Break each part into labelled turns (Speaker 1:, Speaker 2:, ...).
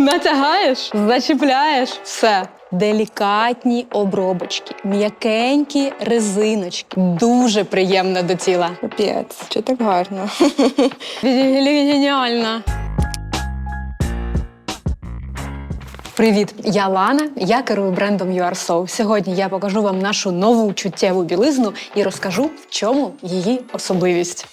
Speaker 1: Натягаєш, зачіпляєш, все. Делікатні обробочки, м'якенькі резиночки. Дуже приємно до тіла.
Speaker 2: Капець, що так гарно.
Speaker 1: Геніально. Привіт, я Лана. Я керую брендом URSO. Сьогодні я покажу вам нашу нову чуттєву білизну і розкажу, в чому її особливість.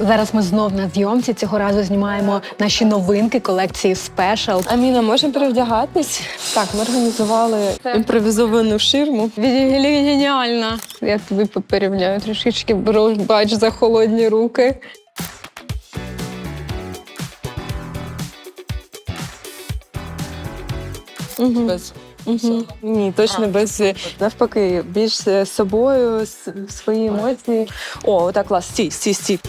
Speaker 1: Зараз ми знов на зйомці. Цього разу знімаємо наші новинки колекції Special.
Speaker 2: Аміна, можна перевдягатись? Так, ми організували імпровізовану ширму.
Speaker 1: Геніально. Я тобі поперевняю трішечки, беру бач за холодні руки.
Speaker 2: Без. Угу. Ні, точно без навпаки, більш е, собою, свої емоції. О, так клас. Стій, стій, стій.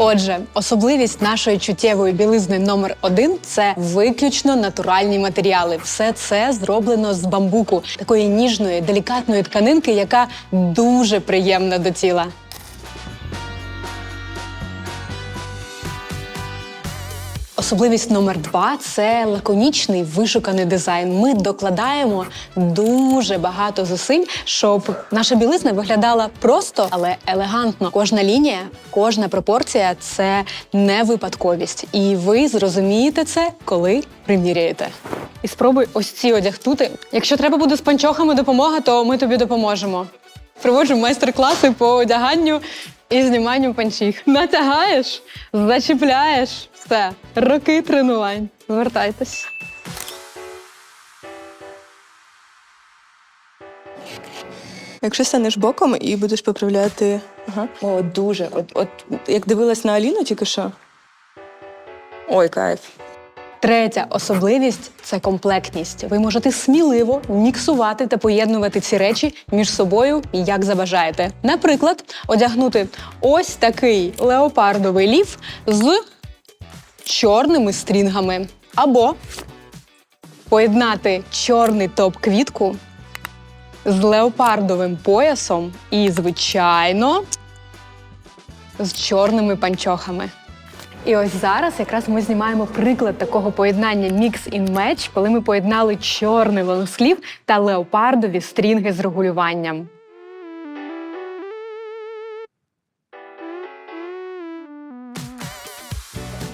Speaker 1: Отже, особливість нашої чуттєвої білизни номер один це виключно натуральні матеріали. Все це зроблено з бамбуку, такої ніжної, делікатної тканинки, яка дуже приємна до тіла. Особливість номер два це лаконічний вишуканий дизайн. Ми докладаємо дуже багато зусиль, щоб наша білизна виглядала просто, але елегантно. Кожна лінія, кожна пропорція це не випадковість. І ви зрозумієте це, коли приміряєте. І спробуй ось ці одягнути. Якщо треба буде з панчохами допомога, то ми тобі допоможемо. Проводжу майстер-класи по одяганню і зніманню панчіх. Натягаєш, зачіпляєш. Все, роки тренувань. Звертайтесь.
Speaker 2: Якщо станеш боком і будеш поправляти. Ага. О, дуже. От, от як дивилась на Аліну тільки що. Ой, кайф.
Speaker 1: Третя особливість це комплектність. Ви можете сміливо міксувати та поєднувати ці речі між собою, як забажаєте. Наприклад, одягнути ось такий леопардовий ліф з чорними стрінгами, або поєднати чорний топ-квітку з леопардовим поясом і, звичайно, з чорними панчохами. І ось зараз якраз ми знімаємо приклад такого поєднання Mix in Match, коли ми поєднали чорний лонгслів та леопардові стрінги з регулюванням.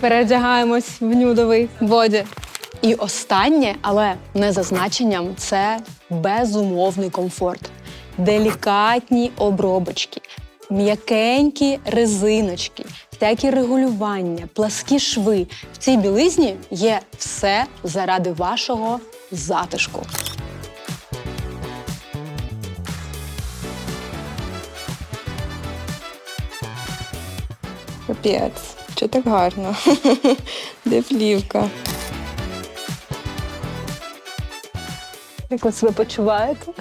Speaker 1: Переодягаємось в нюдовий боді. І останнє, але не за значенням, це безумовний комфорт. Делікатні обробочки, м'якенькі резиночки, всякі регулювання, пласкі шви. В цій білизні є все заради вашого затишку.
Speaker 2: Капець, що так гарно. Де плівка?
Speaker 1: Як ви себе почуваєте?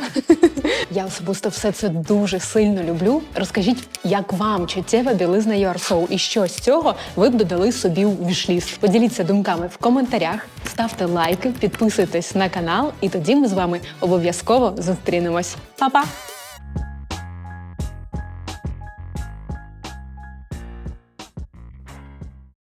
Speaker 1: Я особисто все це дуже сильно люблю. Розкажіть, як вам чуттєва білизна Soul і що з цього ви б додали собі в вішліст? Поділіться думками в коментарях, ставте лайки, підписуйтесь на канал, і тоді ми з вами обов'язково зустрінемось. Па-па!